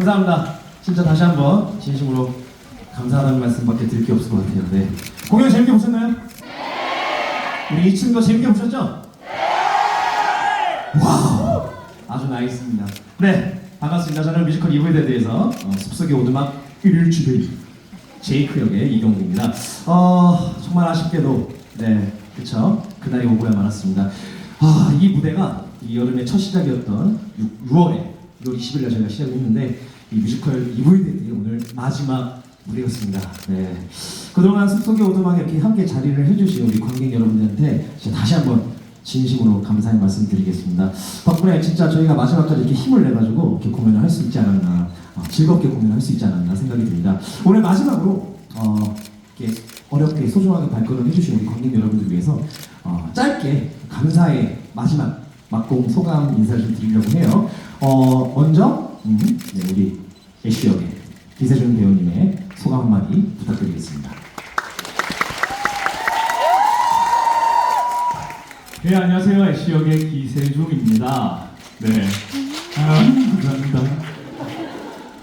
감사합니다. 진짜 다시 한번 진심으로 감사하다는 말씀밖에 드릴 게 없을 것 같아요. 네. 공연 재밌게 보셨나요? 네. 우리 2층도 재밌게 보셨죠? 네. 와우! 아주 나이스입니다. 네, 반갑습니다. 저는 뮤지컬 이브에 대해서 어, 숲속의 오두막 1주배 제이크 역의 이경국입니다. 어, 정말 아쉽게도 네, 그쵸. 그날이 오고야 말았습니다. 아, 이 무대가 이 여름의 첫 시작이었던 6, 월에 6월 20일 날 저희가 시작을 했는데 이 뮤지컬 이브이데이 오늘 마지막 무대였습니다. 네. 그동안 숲속의 오두막에 이렇게 함께 자리를 해주신 우리 관객 여러분들한테 다시 한번 진심으로 감사의 말씀 드리겠습니다. 덕분에 진짜 저희가 마지막까지 이렇게 힘을 내가지고 이렇게 공연을 할 수 있지 않았나, 어, 즐겁게 공연을 할 수 있지 않았나 생각이 듭니다. 오늘 마지막으로 어, 이렇게 어렵게 소중하게 발걸음 해주신 우리 관객 여러분들 위해서 어, 짧게 감사의 마지막 막공 소감 인사를 좀 드리려고 해요. 어, 먼저 음, 네, 우리 애쉬 역의 기세준 배우님의 소감 한마디 부탁드리겠습니다. 네, 안녕하세요. 애쉬 역의 기세종입니다. 네. 아, 감사합니다.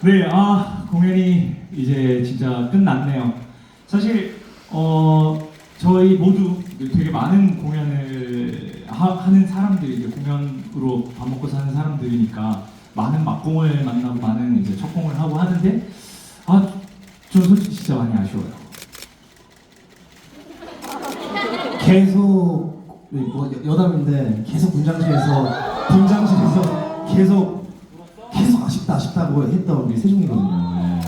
네, 아, 공연이 이제 진짜 끝났네요. 사실, 어, 저희 모두 되게 많은 공연을 하, 는 사람들이, 공연으로 밥 먹고 사는 사람들이니까 많은 막공을 만나고 많은 이제 첫 공을 하고 하는데, 아, 저는 솔직히 진짜 많이 아쉬워요. 계속 뭐 여- 여담인데 계속 분장실에서 분장실에서 계속 계속 아쉽다 아쉽다고 했던 우리 세종이거든요. 네.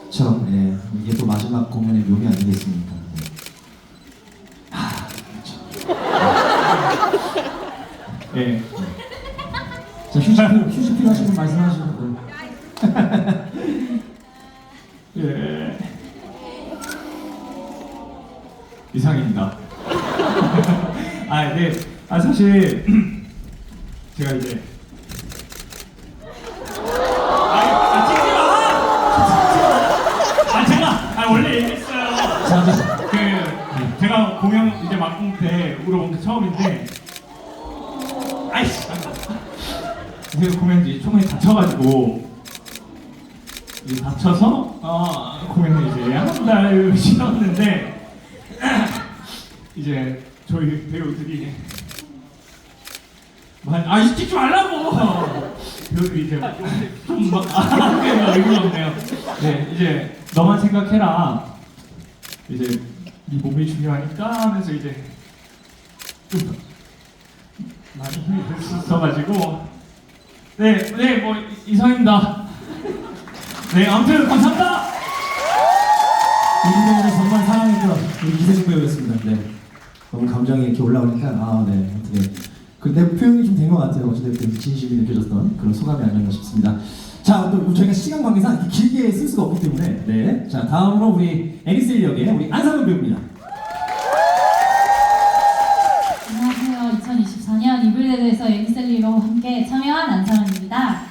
그렇죠. 네. 이게 또 마지막 공연의 묘미 아니겠습니까? 네. 아, 그렇죠. 네. 자 휴식 휴식 필요하시면 말씀하시고. 예. 이상입니다. 아, 네. 아, 사실, 제가 이제. 아, 아, 찍지 마! 아, 제가, 아, 원래 얘기했어요. 자, 네. 그, 제가 공연 이제 다쳐가지고, 이제 다쳐서 어, 공연을 이제 한달 쉬었는데 이제 저희 배우들이 만 아이 찍지 말라고 배우들이 이제 좀막 아, 얼굴이 없네요. 네 이제 너만 생각해라. 이제 네 몸이 중요하니까 하면서 이제 좀 많이 힘이 들수 있어가지고 네 네 뭐 이상입니다. 네, 아무튼 감사합니다. 이 무대를 정말 사랑했던 우리 기세준 배우였습니다. 네. 너무 감정이 이렇게 올라오니까 아, 네. 어떻게 근데 표현이 좀 된 것 같아요. 어찌됐든 진심이 느껴졌던 그런 소감이 아니었나 싶습니다. 자, 또 저희가 시간 관계상 길게 쓸 수가 없기 때문에 네. 자, 다음으로 우리 애니셀 역의 우리 안상은 배우입니다. 안녕하세요. 2024년 이블레드에서 애니셀리로 함께 참여한 안상은입니다.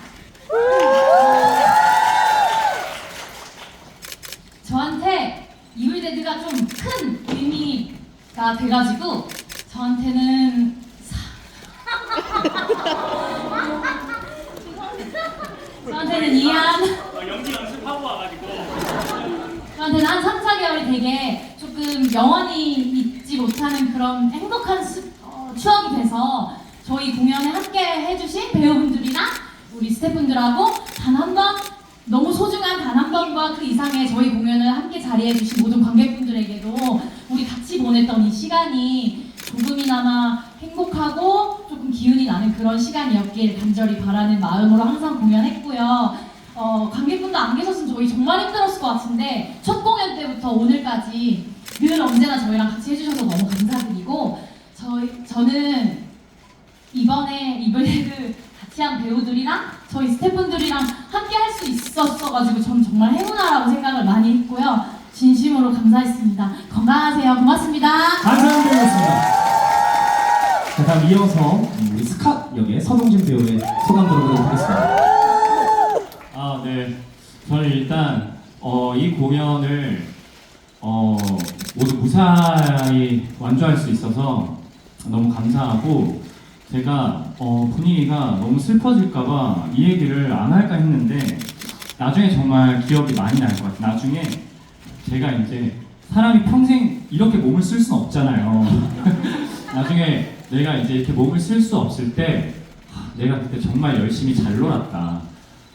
저한테 이블레드가 좀 큰 의미가 돼가지고 저한테는 사- 저한테는 이한 연기 연습하고 와가지고 저한테는 한 3, 4개월이 되게 조금 영원히 잊지 못하는 그런 행복한 수- 어, 추억이 돼서 저희 공연에 함께 해주신 배우분들이랑 우리 스태프분들하고 단 한 번 너무 소중한 단 한 번과 그 이상의 저희 공연을 함께 자리해 주신 모든 관객분들에게도 우리 같이 보냈던 이 시간이 조금이나마 행복하고 조금 기운이 나는 그런 시간이었길 간절히 바라는 마음으로 항상 공연했고요. 어, 관객분도 안 계셨으면 저희 정말 힘들었을 것 같은데 첫 공연 때부터 오늘까지 늘 언제나 저희랑 같이 해주셔서 너무 감사드리고 저희 저는 이번에 이블레드 같이 한 배우들이랑 저희 스태프분들이랑 함께 할 수 있었어가지고 전 정말 행운아라고 생각을 많이 했고요. 진심으로 감사했습니다. 건강하세요. 고맙습니다. 배우였습니다. 자, 다음 이어서 음, 우리 스캇 역의 서동진 배우의 소감 들어보도록 하겠습니다. 아, 네. 저는 일단 어, 이 공연을 어, 모두 무사히 완주할 수 있어서 너무 감사하고 제가 어, 분위기가 너무 슬퍼질까봐 이 얘기를 안 할까 했는데 나중에 정말 기억이 많이 날 것 같아요. 나중에 제가 이제 사람이 평생 이렇게 몸을 쓸 수는 없잖아요. 나중에 내가 이제 이렇게 몸을 쓸 수 없을 때 하, 내가 그때 정말 열심히 잘 놀았다.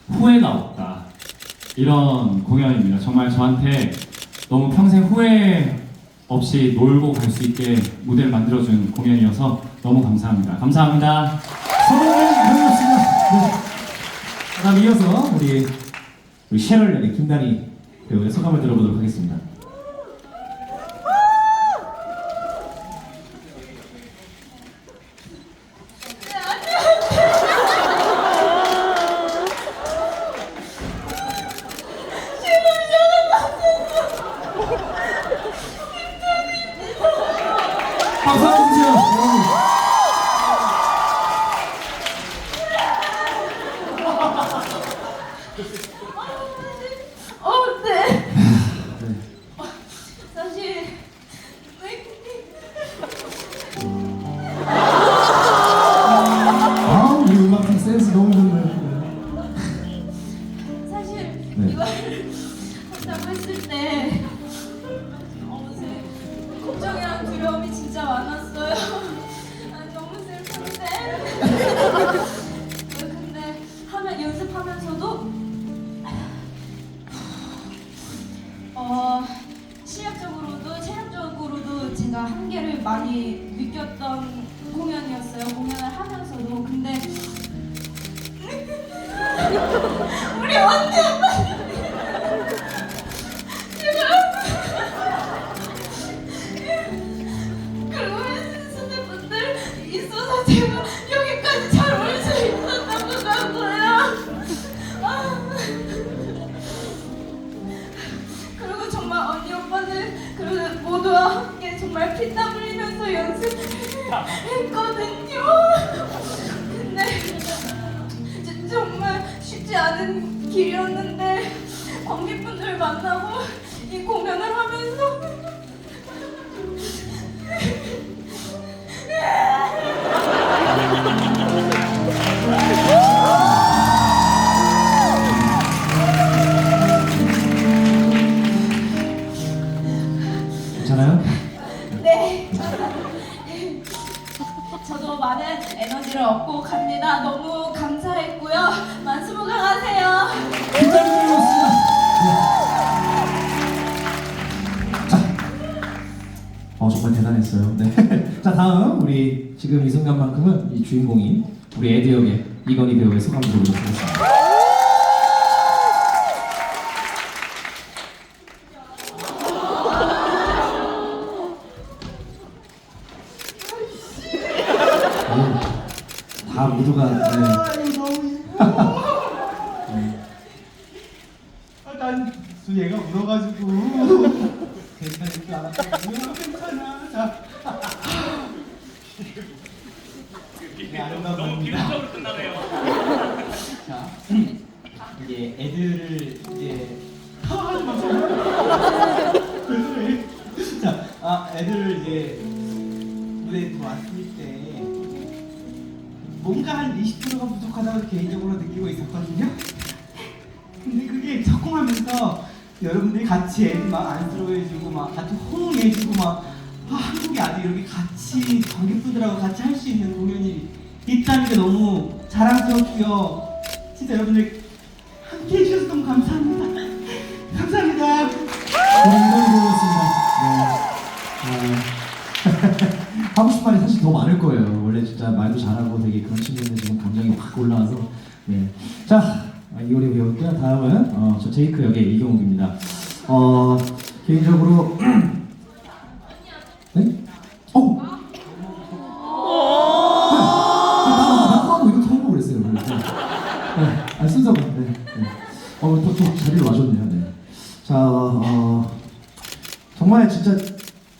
후회가 없다. 이런 공연입니다. 정말 저한테 너무 평생 후회 없이 놀고 갈 수 있게 무대를 만들어준 공연이어서 너무 감사합니다. 감사합니다. 공연이었습니다. 네. 그다음 이어서 우리 우리 셰럴 연의 김다리 배우의 소감을 들어보도록 하겠습니다. 갑니다. 너무 감사했고요. 만수무강하세요. 어 정말 대단했어요. 네. 자 다음 우리 지금 이 순간만큼은 이 주인공인 우리 에드 역의 이건희 배우의 소감 들어보도록 하겠습니다. 다 모두가 네. 뭔가 한 20%가 부족하다고 개인적으로 느끼고 있었거든요. 근데 그게 적응하면서 여러분들이 같이 애들 막 안쓰러워해주고 막 같이 호응해주고 막 아, 한국의 아들 이렇게 같이 관객분들하고 같이 할 수 있는 공연이 있다는 게 너무 자랑스럽고요. 진짜 여러분들 함께 해주셔서 너무 감사합니다. 감사합니다. 이건희 배우였습니다. 네. 아, 하고 싶은 말이 사실 더 많을 거예요. 진짜 말도 잘하고 되게 그런 친구인데 지금 감정이 확 올라와서. 네. 자, 아, 이효리 배우고요. 다음은 어, 저 제이크 역의 이경욱입니다. 어, 개인적으로 네? 어. 네. 네. 아, 순서가. 네. 네. 어, 또, 또 자리를 와줬네요. 네. 자, 어, 정말 진짜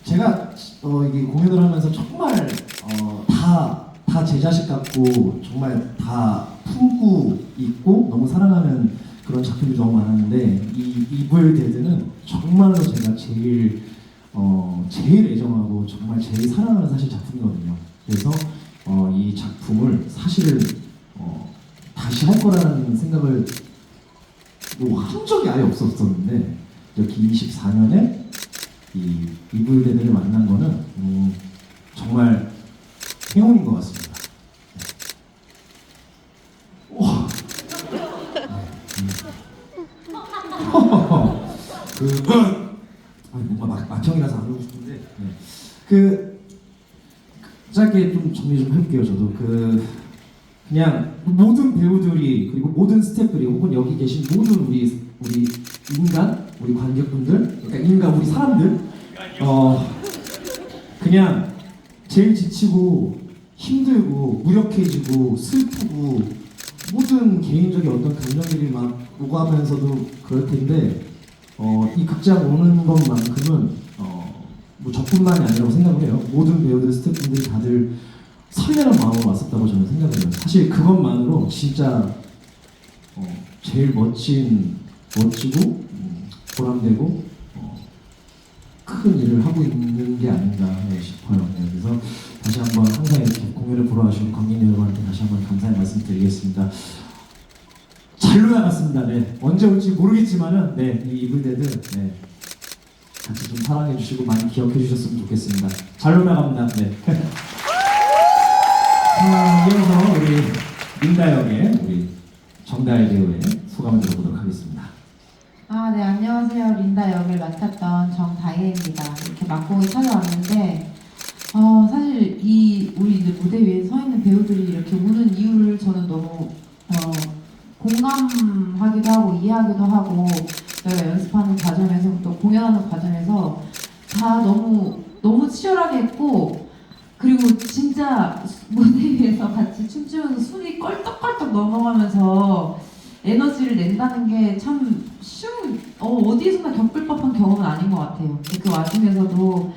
제가 어, 이게 공연을 하면서 정말 어, 다, 다 제 자식 같고 정말 다 품고 있고 너무 사랑하는 그런 작품이 너무 많았는데 이 이불 데드는 정말로 제가 제일 애정하고 정말 제일 사랑하는 사실 작품이거든요. 그래서 어, 이 작품을 사실은 어, 다시 할 거라는 생각을 뭐한 적이 아예 없었었는데 이렇게 24년에 이 이불대들을 만난 거는 음, 정말 행운인 것 같습니다. 와. 그 아니, 뭔가 막, 막형이라서 안 하고 싶은데 네. 그 짧게 좀 정리 좀 해볼게요 저도 그 그냥 모든 배우들이 그리고 모든 스태프들이 혹은 여기 계신 모든 우리 우리 인간 우리 관객분들 그러니까 인간 우리 사람들 어 그냥 제일 지치고 힘들고 무력해지고 슬프고 모든 개인적인 어떤 감정들이 막 오가면서도 그럴 텐데 어, 이 극장 오는 것만큼은 어, 뭐 저뿐만이 아니라고 생각을 해요. 모든 배우들, 스태프분들이 다들 설레는 마음으로 왔었다고 저는 생각을 해요. 사실 그것만으로 진짜 어, 제일 멋진, 멋지고 음, 보람되고 어, 큰 일을 하고 있는 게 아닌가 싶어요. 네, 그래서 다시 한번 항상 이렇게 공연을 보러 와주신 관객 여러분한테 다시 한번 감사의 말씀 드리겠습니다. 잘로 나갔습니다. 네. 언제 올지 모르겠지만은 네, 이 이블데드 네. 같이 좀 사랑해 주시고 많이 기억해 주셨으면 좋겠습니다. 잘로 나갑니다. 네. 자, 이어서 우리 린다 역의 우리 정다혜 배우의 소감을 들어보도록 하겠습니다. 아, 네, 안녕하세요. 린다 역을 맡았던 정다혜입니다. 이렇게 막공이 찾아왔는데, 어, 사실 이, 우리 이제 무대 위에 서 있는 배우들이 이렇게 우는 이유를 저는 너무, 어, 공감하기도 하고, 저희가 연습하는 과정에서 또 공연하는 과정에서 다 너무, 너무 치열하게 했고, 그리고 진짜 무대 위에서 같이 춤추면서 숨이 껄떡껄떡 넘어가면서 에너지를 낸다는 게 참 쉬운 어, 어디에서나 겪을 법한 경험은 아닌 것 같아요. 그 와중에서도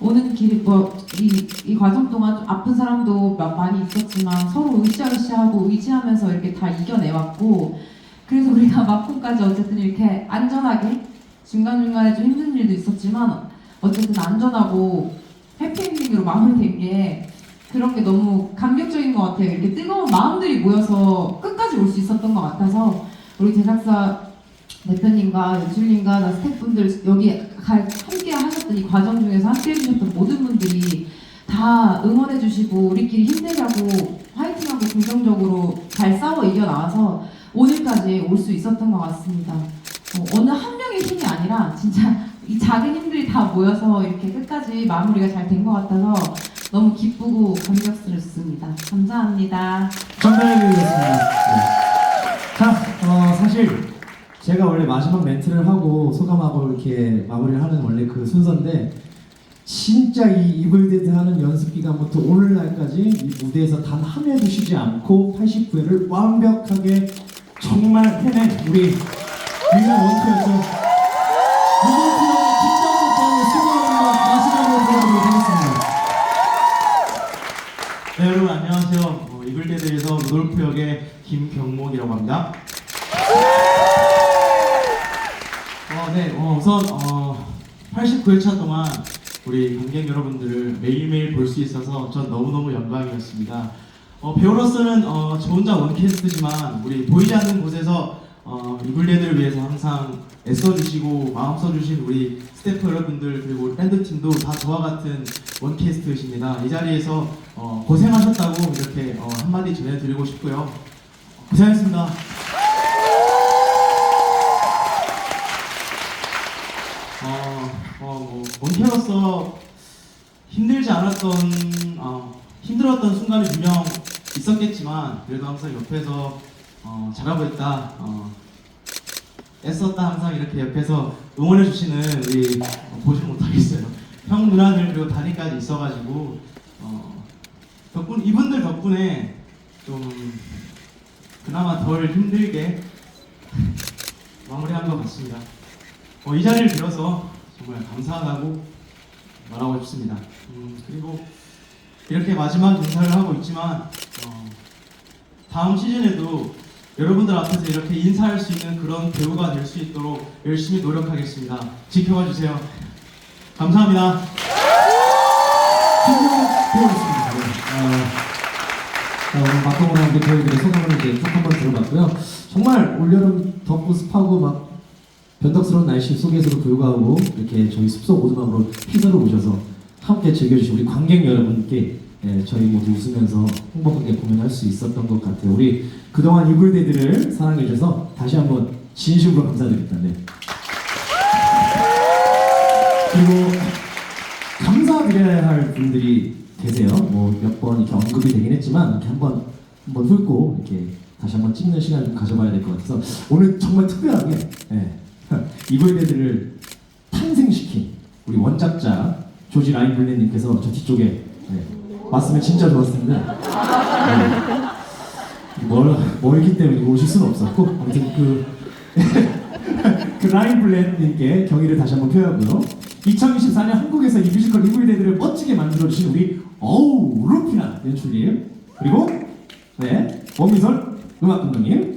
오는 길이 뭐이 이 과정 동안 좀 아픈 사람도 마- 많이 있었지만 서로 으쌰으쌰하고 의지하면서 이렇게 다 이겨내왔고 그래서 우리가 막판까지 어쨌든 이렇게 안전하게 중간 중간에 좀 힘든 일도 있었지만 어쨌든 안전하고 해피엔딩으로 마무리된 게 그런 게 너무 감격적인 것 같아요. 이렇게 뜨거운 마음들이 모여서 끝까지 올 수 있었던 것 같아서 우리 제작사 대표님과 연출님과 나 스태프분들 여기 가- 함께 하셨던 이 과정 중에서 함께 해주셨던 모든 분들이 다 응원해주시고 우리끼리 힘내자고 화이팅하고 긍정적으로 잘 싸워 이겨나와서 오늘까지 올 수 있었던 것 같습니다. 어, 어느 한 명의 힘이 아니라 진짜 이 작은 힘들이 다 모여서 이렇게 끝까지 마무리가 잘 된 것 같아서 너무 기쁘고 감격스럽습니다. 감사합니다. 배우였습니다. 네. 자, 어, 사실 제가 원래 마지막 멘트를 하고 소감하고 이렇게 마무리를 하는 원래 그 순서인데 진짜 이 이블데드 하는 연습 기간부터 오늘날까지 이 무대에서 단 한 회도 쉬지 않고 89회를 완벽하게 정말 해낸 우리 유일한 원투였죠. 김정석 배우의 수고하는 마지막으로 보여드리도록 하겠습니다. 네 여러분 안녕하세요. 어, 이글대 대에서 루돌프 역의 김경목이라고 합니다. 어, 네 어, 우선 어, 89회차 동안 우리 관객 여러분들을 매일매일 볼 수 있어서 전 너무너무 영광이었습니다. 어, 배우로서는 어, 저 혼자 원캐스트지만 우리 보이지 않는 곳에서 어, 이블레드를 위해서 항상 애써주시고 마음 써주신 우리 스태프 여러분들 그리고 밴드 팀도 다 저와 같은 원캐스트이십니다. 이 자리에서 어, 고생하셨다고 이렇게 어, 한마디 전해드리고 싶고요. 고생하셨습니다. 어, 어, 뭐, 원캐로서 힘들지 않았던, 어, 힘들었던 순간이 분명 있었겠지만, 그래도 항상 옆에서, 어, 잘하고 있다, 어, 애썼다 항상 이렇게 옆에서 응원해 주시는 우리, 어, 보지 못하겠어요. 형, 누나들, 그리고 다니까지 있어가지고, 어, 덕분, 이분들 덕분에 좀, 그나마 덜 힘들게 마무리한 것 같습니다. 어, 이 자리를 빌어서 정말 감사하다고 말하고 싶습니다. 음, 그리고 이렇게 마지막 인사를 하고 있지만 어, 다음 시즌에도 여러분들 앞에서 이렇게 인사할 수 있는 그런 배우가 될 수 있도록 열심히 노력하겠습니다. 지켜봐 주세요. 감사합니다. 배우였습니다. 네. 어, 자, 오늘 막공을 우리 배우들의 소감을 이제 쭉 한번 들어봤고요. 정말 올여름 덥고 습하고 막 변덕스러운 날씨 속에서도 불구하고 이렇게 저희 숲속 오두막으로 피서를 오셔서 함께 즐겨주신 우리 관객 여러분께 예, 저희 모두 웃으면서 행복하게 공연할 수 있었던 것 같아요. 우리 그동안 이불대들을 사랑해주셔서 다시 한번 진심으로 감사드립니다. 네. 그리고 감사드려야 할 분들이 계세요. 뭐 몇 번 이렇게 언급이 되긴 했지만 이렇게 한번 한번 훑고 이렇게 다시 한번 찍는 시간 좀 가져봐야 될 것 같아서 오늘 정말 특별하게 예, 이불대들을 탄생시킨 우리 원작자 조지 라인블레님께서 저 뒤쪽에 예, 왔으면 진짜 텐데 예, 멀, 멀기 때문에 오실 수는 없었고 아무튼 그 그 라인 블랙님께 경의를 다시 한번 표하고요. 2024년 한국에서 이 뮤지컬 리뷰대들을 멋지게 만들어주신 우리 어우 루피나 연출님 그리고 네 원미설 음악 감독님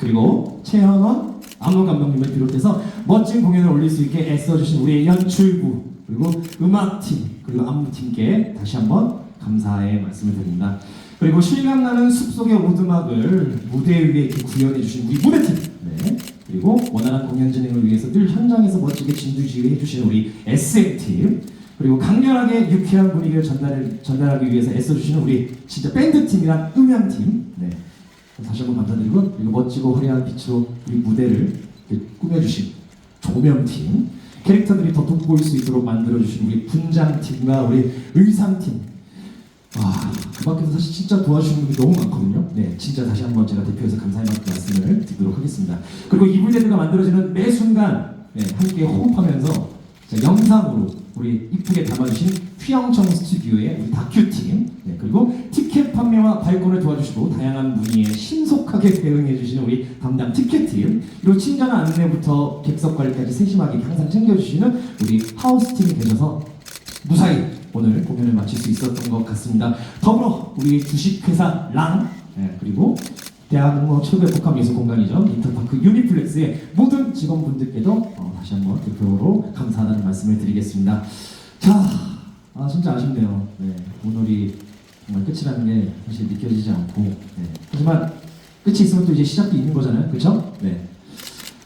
그리고 최현원 안무 감독님을 비롯해서 멋진 공연을 올릴 수 있게 애써주신 우리 연출부 그리고 음악팀 그리고 안무팀께 다시 한번 감사의 말씀을 드립니다. 그리고 실감나는 숲속의 오두막을 무대 위에 이렇게 구현해 주신 우리 무대팀 네. 그리고 원활한 공연 진행을 위해서 늘 현장에서 멋지게 진두지휘 해주시는 우리 SM팀 그리고 강렬하게 유쾌한 분위기를 전달, 전달하기 위해서 애써주시는 우리 진짜 밴드팀이랑 음향팀 네. 다시 한번 감사드리고 그리고 멋지고 화려한 빛으로 우리 무대를 꾸며주신 조명팀 캐릭터들이 더 돋보일 수 있도록 만들어주신 우리 분장팀과 우리 의상팀 와, 그 밖에서 사실 진짜 도와주시는 분이 너무 많거든요. 네, 진짜 다시 한번 제가 대표해서 감사의 말씀을 드리도록 하겠습니다. 그리고 이불대들가 만들어지는 매 순간 네, 함께 호흡하면서 자, 영상으로 우리 이쁘게 담아주신 휘영청 스튜디오의 우리 발권을 도와주시고 다양한 문의에 신속하게 대응해주시는 우리 담당 티켓팀 그리고 친절한 안내부터 객석 관리까지 세심하게 항상 챙겨주시는 우리 하우스팀이 계셔서 무사히 오늘 공연을 마칠 수 있었던 것 같습니다. 더불어 우리 주식회사 랑 네, 그리고 뭐 최고의 복합 예술 공간이죠 인터파크 유니플렉스의 모든 직원분들께도 어, 다시 한번 대표로 감사하다는 말씀을 드리겠습니다. 자, 아 진짜 아쉽네요. 네, 오늘이 정말 끝이라는 게 사실 느껴지지 않고 네. 하지만 끝이 있으면 또 이제 시작도 있는 거잖아요, 그렇죠? 네.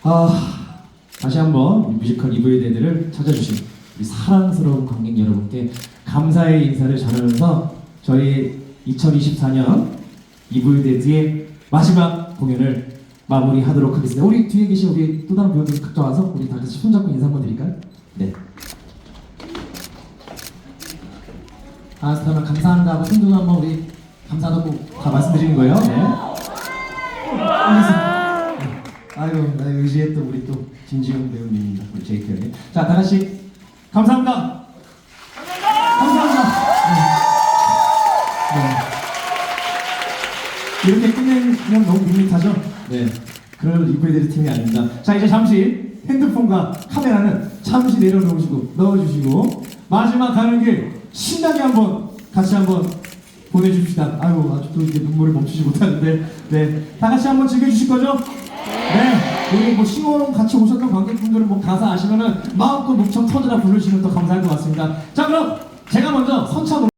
아 다시 한번 뮤지컬 이브이데드를 찾아주신 우리 사랑스러운 관객 여러분께 감사의 인사를 전하면서 저희 2024년 이브이데드의 마지막 공연을 마무리하도록 하겠습니다. 우리 뒤에 계신 우리 또 다른 배우들 각자 와서 우리 다 같이 손잡고 인사 한번 드릴까요? 네. 아, 그러면 감사합니다 하고 손도 한번 우리 감사하다고 다 말씀드리는 거예요. 네. 아유, 나 의지했던 우리 또 김지영 배우님입니다. 우리 제이크 형님. 자, 다 같이 감사합니다. 감사합니다. 네. 네. 이렇게 끝내면 너무 밋밋하죠? 네. 그럴 이브이데리 팀이 아닙니다. 자, 이제 잠시 핸드폰과 카메라는 잠시 내려놓으시고 넣어주시고 마지막 가는 길 신나게 한번 같이 한번 보내줍시다. 아유, 아직도 이제 눈물을 멈추지 못하는데, 네, 다 같이 한번 즐겨주실 거죠? 네, 우리 뭐 싱어롱 같이 오셨던 관객분들은 뭐 가사 아시면은 마음껏 목청 터져라 부르시면 더 감사할 것 같습니다. 자, 그럼 제가 먼저 선창으로.